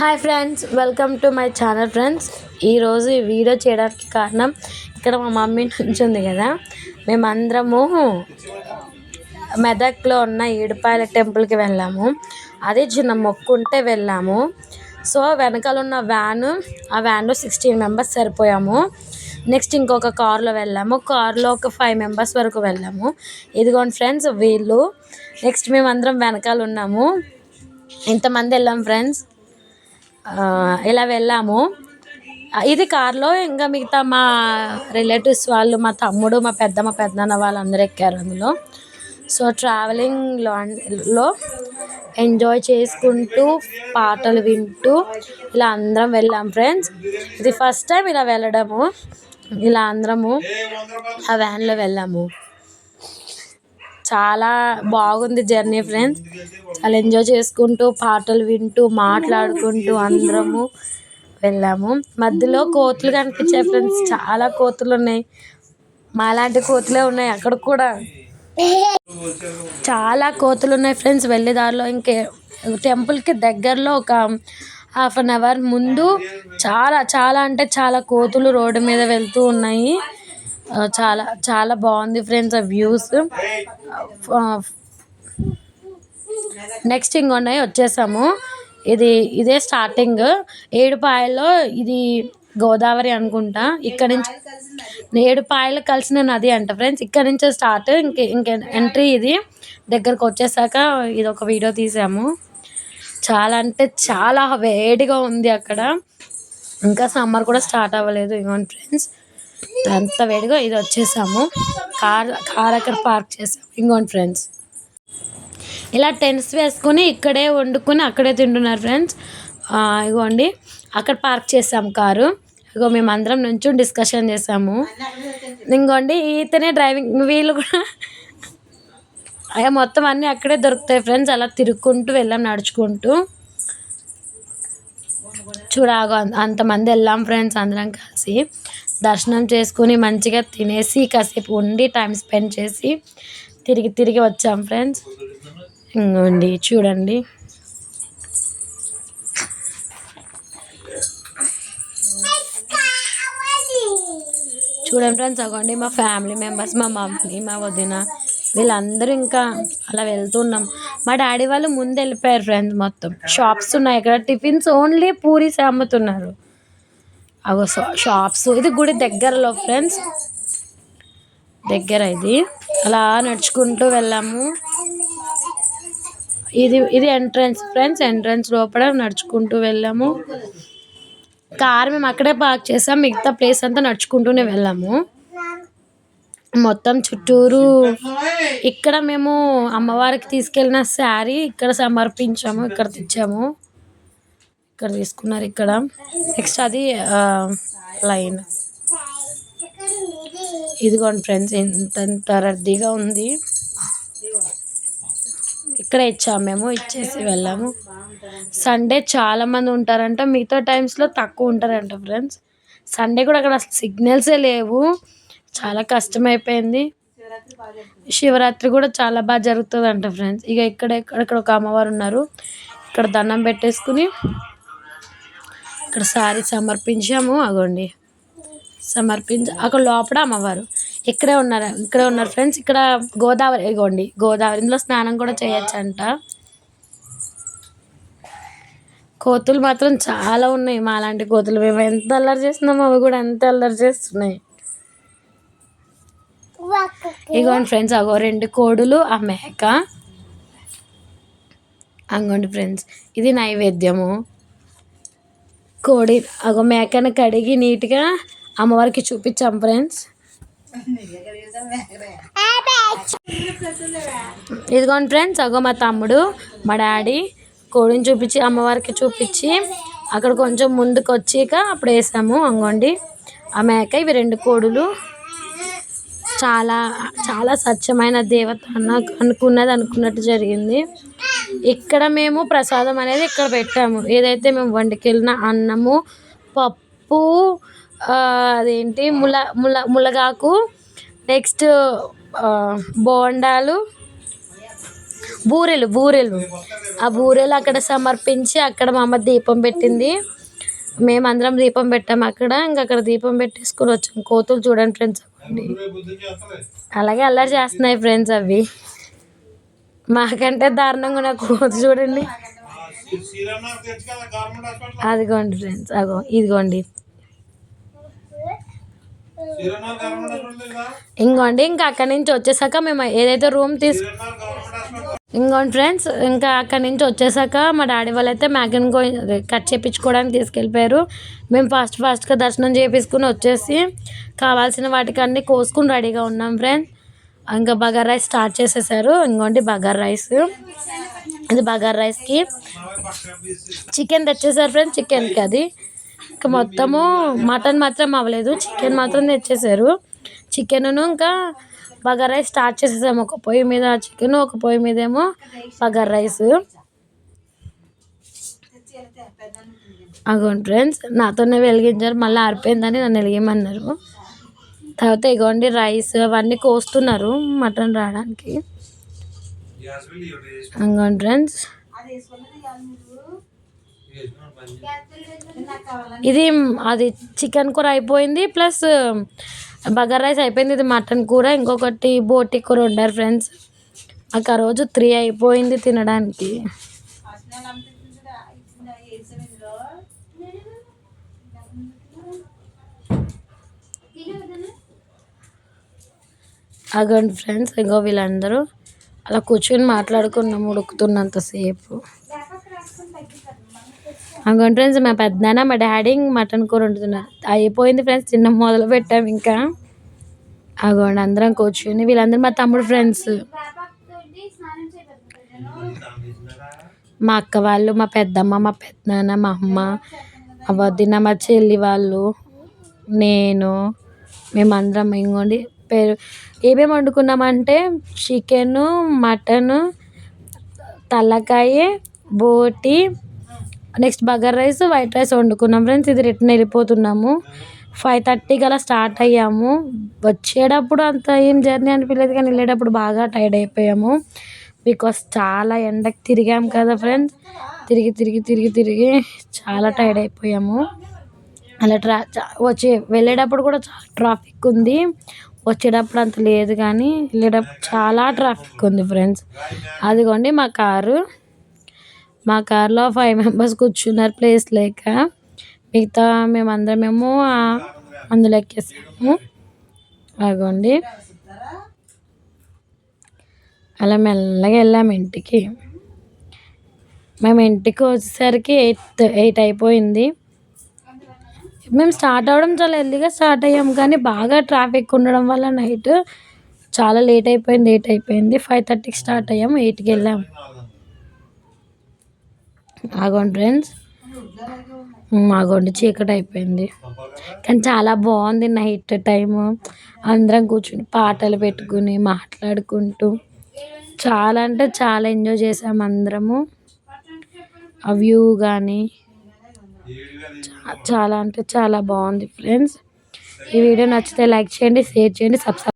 Hi friends welcome to my channel friends. ఈరోజు ఈ video చేయడానికి కారణం ఇక్కడ మా మమ్మీ నుంచి ఉంది కదా. మేమందరము మెదక్లో ఉన్న ఏడుపాయల టెంపుల్కి వెళ్ళాము. అదే చిన్న మొక్కు ఉంటే వెళ్ళాము. సో వెనకాల ఉన్న వ్యాను ఆ వ్యాన్లో సిక్స్టీన్ మెంబర్స్ సరిపోయాము. నెక్స్ట్ ఇంకొక కార్లో వెళ్ళాము. కార్లో ఒక ఫైవ్ మెంబర్స్ వరకు వెళ్ళాము. ఇదిగోండి ఫ్రెండ్స్ వీళ్ళు. నెక్స్ట్ మేమందరం వెనకాల ఉన్నాము. ఇంతమంది వెళ్ళాం ఫ్రెండ్స్. ఇలా వెళ్ళాము. ఇది కార్లో ఇంకా మిగతా మా రిలేటివ్స్ వాళ్ళు మా తమ్ముడు మా పెద్దమ్మ పెద్దనాన్న వాళ్ళందరూ ఎక్కారు అందులో. సో ట్రావెలింగ్లో ఎంజాయ్ చేసుకుంటూ పాటలు వింటూ ఇలా అందరం వెళ్ళాం ఫ్రెండ్స్. ఇది ఫస్ట్ టైం ఇలా వెళ్ళడము. ఇలా అందరము ఆ వ్యాన్లో వెళ్ళాము. చాలా బాగుంది జర్నీ ఫ్రెండ్స్ చాలా ఎంజాయ్ చేసుకుంటూ పాటలు వింటూ మాట్లాడుకుంటూ అందరము వెళ్ళాము. మధ్యలో కోతులు కనిపించాయి ఫ్రెండ్స్ చాలా కోతులు ఉన్నాయి. మాలాంటి కోతులే ఉన్నాయి అక్కడ కూడా. చాలా కోతులు ఉన్నాయి ఫ్రెండ్స్ వెళ్ళే దారిలో ఇంకే టెంపుల్కి దగ్గరలో ఒక హాఫ్ అన్ అవర్ ముందు చాలా చాలా అంటే చాలా కోతులు రోడ్డు మీద వెళ్తూ ఉన్నాయి. చాలా చాలా బాగుంది ఫ్రెండ్స్ ఆ వ్యూస్. నెక్స్ట్ ఇంకొన్నాయి వచ్చేసాము. ఇది ఇదే స్టార్టింగ్. ఏడుపాయల్లో ఇది గోదావరి అనుకుంటా. ఇక్కడ నుంచి ఏడుపాయలు కలిసిన నది అంట ఫ్రెండ్స్. ఇక్కడ నుంచి స్టార్ట్ ఇంక ఇంక ఎంట్రీ ఇది. దగ్గరకు వచ్చేసాక ఇది ఒక వీడియో తీసాము. చాలా అంటే చాలా వేడిగా ఉంది అక్కడ. ఇంకా సమ్మర్ కూడా స్టార్ట్ అవ్వలేదు ఇగోండి ఫ్రెండ్స్. అంత వేడిగా ఇది వచ్చేసాము. కార్ కార్ అక్కడ పార్క్ చేసాము ఇంకోండి ఫ్రెండ్స్. ఇలా టెన్స్ వేసుకొని ఇక్కడే వండుకొని అక్కడే తింటున్నారు ఫ్రెండ్స్. ఇగోండి అక్కడ పార్క్ చేసాము కారు. ఇగో మేము అందరం నుంచి డిస్కషన్ చేసాము. ఇంకోండి ఈతనే డ్రైవింగ్ వీళ్ళు కూడా. అయ్యా మొత్తం అన్నీ అక్కడే దొరుకుతాయి ఫ్రెండ్స్. అలా తిరుక్కుంటూ వెళ్ళాం నడుచుకుంటూ. చూడాగో అంతమంది వెళ్ళాం ఫ్రెండ్స్ అందరం కలిసి. దర్శనం చేసుకుని మంచిగా తినేసి కాసేపు ఉండి టైం స్పెండ్ చేసి తిరిగి తిరిగి వచ్చాం ఫ్రెండ్స్ ఇంకోండి చూడండి. చూడండి ఫ్రెండ్స్ అవ్వండి మా ఫ్యామిలీ మెంబర్స్ మా మమ్మీ మా వదిన వీళ్ళందరూ ఇంకా అలా వెళ్తున్నాం. మా డాడీ వాళ్ళు ముందు వెళ్ళిపోయారు ఫ్రెండ్స్ మొత్తం. షాప్స్ ఉన్నాయి ఇక్కడ టిఫిన్స్ ఓన్లీ పూరీస్ అమ్ముతున్నారు. అగో షాప్స్ ఇది గుడి దగ్గరలో ఫ్రెండ్స్ దగ్గర ఇది. అలా నడుచుకుంటూ వెళ్ళాము. ఇది ఇది ఎంట్రన్స్ ఫ్రెండ్స్ ఎంట్రన్స్ లోపల నడుచుకుంటూ వెళ్ళాము. కార్ మేము అక్కడే పార్క్ చేసాం. మిగతా ప్లేస్ అంతా నడుచుకుంటూనే వెళ్ళాము. మొత్తం చుట్టూరు ఇక్కడ మేము అమ్మవారికి తీసుకెళ్ళిన శారీ ఇక్కడ సమర్పించాము ఇక్కడ తెచ్చాము. ఇక్కడ తీసుకున్నారు ఇక్కడ. నెక్స్ట్ అది లైన్ ఇదిగోండి ఫ్రెండ్స్ ఎంత రద్దీగా ఉంది. ఇక్కడ ఇచ్చాము మేము ఇచ్చేసి వెళ్ళాము. సండే చాలామంది ఉంటారంట మిగతా టైమ్స్లో తక్కువ ఉంటారంట ఫ్రెండ్స్ సండే కూడా అక్కడ అసలు సిగ్నల్సే లేవు. చాలా కష్టమైపోయింది. శివరాత్రి కూడా చాలా బాగా జరుగుతుంది అంట ఫ్రెండ్స్ ఇక ఇక్కడ ఇక్కడ ఒక అమ్మవారు ఉన్నారు. ఇక్కడ దండం పెట్టేసుకుని ఇక్కడ సారీ సమర్పించాము అగోండి. సమర్పించ అక్కడ లోపల అమ్మవారు. ఇక్కడే ఉన్నారు ఇక్కడే ఉన్నారు ఫ్రెండ్స్ ఇక్కడ గోదావరి ఇగోండి గోదావరి. ఇందులో స్నానం కూడా చేయొచ్చంట. కోతులు మాత్రం చాలా ఉన్నాయి మా లాంటి కోతులు. మేము ఎంత అల్లరి చేస్తున్నామో అవి కూడా ఎంత అల్లరి చేస్తున్నాయి. ఇగోండి ఫ్రెండ్స్ అగో రెండు కోడులు ఆ మేక. అంగోండి ఫ్రెండ్స్ ఇది నైవేద్యము. కోడి అగో మేకను కడిగి నీట్గా అమ్మవారికి చూపించాం ఫ్రెండ్స్ ఇదిగోండి ఫ్రెండ్స్ అగో మా తమ్ముడు మా డాడీ కోడిని చూపించి అమ్మవారికి చూపించి అక్కడ కొంచెం ముందుకు వచ్చాక అప్పుడు వేసాము. అంగోండి ఆ మేక ఇవి రెండు కోడులు. చాలా చాలా స్వచ్ఛమైన దేవత అన్న అనుకున్నది అనుకున్నట్టు జరిగింది. ఇక్కడ మేము ప్రసాదం అనేది ఇక్కడ పెట్టాము. ఏదైతే మేము వండుకెళ్ళిన అన్నము పప్పు అదేంటి ముల ముల ములగాకు నెక్స్ట్ బోండాలు బూరెలు బూరెలు. ఆ బూరెలు అక్కడ సమర్పించి అక్కడ మా అమ్మ దీపం పెట్టింది. మేమందరం దీపం పెట్టాము అక్కడ. ఇంకా అక్కడ దీపం పెట్టేసుకొని వచ్చాం. కోతులు చూడండి ఫ్రెండ్స్ అలాగే అల్లరి చేస్తున్నాయి ఫ్రెండ్స్ అవి. మాకంటే దారుణంగా ఉన్న కోతి చూడండి. అదిగోండి ఫ్రెండ్స్ అగో ఇదిగోండి. ఇంకోండి ఇంకా అక్కడి నుంచి వచ్చేసాక మేము ఏదైతే రూమ్ తీసుకు ఇంకోండి ఫ్రెండ్స్ ఇంకా అక్కడి నుంచి వచ్చేసాక మా డాడీ వాళ్ళు అయితే మ్యాగన్ గో కట్ చేయించుకోవడానికి తీసుకెళ్ళిపోయారు. మేము ఫాస్ట్ ఫాస్ట్గా దర్శనం చేయించుకుని వచ్చేసి కావాల్సిన వాటికి అన్నీ కోసుకుని రెడీగా ఉన్నాం ఫ్రెండ్స్ ఇంకా బగార్ రైస్ స్టార్ట్ చేసేసారు. ఇంకోండి బగార్ రైస్. ఇది బగార్ రైస్కి చికెన్ తెచ్చేసారు ఫ్రెండ్స్ చికెన్కి అది. ఇంకా మొత్తము మటన్ మాత్రం అవ్వలేదు. చికెన్ మాత్రం తెచ్చేసారు. చికెన్ను ఇంకా బగార్ రైస్ స్టార్ట్ చేసేసాము. ఒక పొయ్యి మీద చికెన్ ఒక పొయ్యి మీద ఏమో బగార్ రైస్. అగోండి ఫ్రెండ్స్ నాతోనే వెలిగించారు మళ్ళీ ఆరిపోయిందని నన్ను వెలిగమన్నారు తర్వాత ఇగోండి రైస్ అవన్నీ కోస్తున్నారు మటన్ రావడానికి. అగోండి ఫ్రెండ్స్. ఇది అది చికెన్ కూర అయిపోయింది ప్లస్ బగార్ రైస్ అయిపోయింది. ఇది మటన్ కూర ఇంకొకటి బోటి కూర వండారు ఫ్రెండ్స్. మాకు ఆ రోజు త్రీ అయిపోయింది తినడానికి. అగండి ఫ్రెండ్స్ ఇంకో వీళ్ళందరూ అలా కూర్చొని మాట్లాడుకున్నాము ఉడుకుతున్నంతసేపు అగండి ఫ్రెండ్స్ మా పెద్దనాన్న మా డాడీ మటన్ కూర వండుతున్నారు అయిపోయింది ఫ్రెండ్స్ చిన్న మొదలు పెట్టాము ఇంకా. అగోండి అందరం కూర్చొని వీళ్ళందరూ మా తమ్ముడు ఫ్రెండ్స్ మా అక్క వాళ్ళు మా పెద్దమ్మ మా పెద్దనాన్న మా అమ్మ మా వదిన మా చెల్లి వాళ్ళు నేను మేమందరం ఇంకోండి పేరు ఏమేమి వండుకున్నామంటే చికెను మటను తలకాయ బోటి next bugger rice white rice వండుకున్నాం. ఫ్రెండ్స్ ఇది రిటర్న్ వెళ్ళిపోతున్నాము. ఫైవ్ థర్టీకి అలా స్టార్ట్ అయ్యాము. వచ్చేటప్పుడు అంత ఏం జర్నీ అనిపించలేదు కానీ వెళ్ళేటప్పుడు బాగా టైర్డ్ అయిపోయాము. బికాస్ చాలా ఎండకు తిరిగాము కదా ఫ్రెండ్స్. తిరిగి తిరిగి తిరిగి తిరిగి చాలా టైర్డ్ అయిపోయాము. అలా ట్రా వచ్చే వెళ్ళేటప్పుడు కూడా చాలా ట్రాఫిక్ ఉంది. వచ్చేటప్పుడు అంత లేదు కానీ వెళ్ళేటప్పుడు చాలా ట్రాఫిక్ ఉంది ఫ్రెండ్స్. అదిగోండి మా కారు. మా కార్లో ఫైవ్ మెంబర్స్ కూర్చున్నారు ప్లేస్ లేక. మిగతా మేమందరమేమో అందులో ఎక్కేసాము. అదిగోండి అలా మెల్లగా వెళ్ళాము ఇంటికి. మేము ఇంటికి వచ్చేసరికి ఎయిట్ ఎయిట్ అయిపోయింది. మేము స్టార్ట్ అవ్వడం చాలా ఎర్లీగా స్టార్ట్ అయ్యాము కానీ బాగా ట్రాఫిక్ ఉండడం వల్ల నైట్ చాలా లేట్ అయిపోయింది లేట్ అయిపోయింది. ఫైవ్ థర్టీకి స్టార్ట్ అయ్యాము ఎయిట్కి వెళ్ళాము ఆగోండి ఫ్రెండ్స్. ఆగోండి చీకటి అయిపోయింది. కానీ చాలా బాగుంది నైట్ టైము. అందరం కూర్చుని పాటలు పెట్టుకుని మాట్లాడుకుంటూ చాలా అంటే చాలా ఎంజాయ్ చేసాము అందరము. ఆ వ్యూ కానీ చాలా అంటే చాలా బాగుంది ఫ్రెండ్స్. ఈ వీడియో నచ్చితే లైక్ చేయండి షేర్ చేయండి సబ్స్క్రైబ్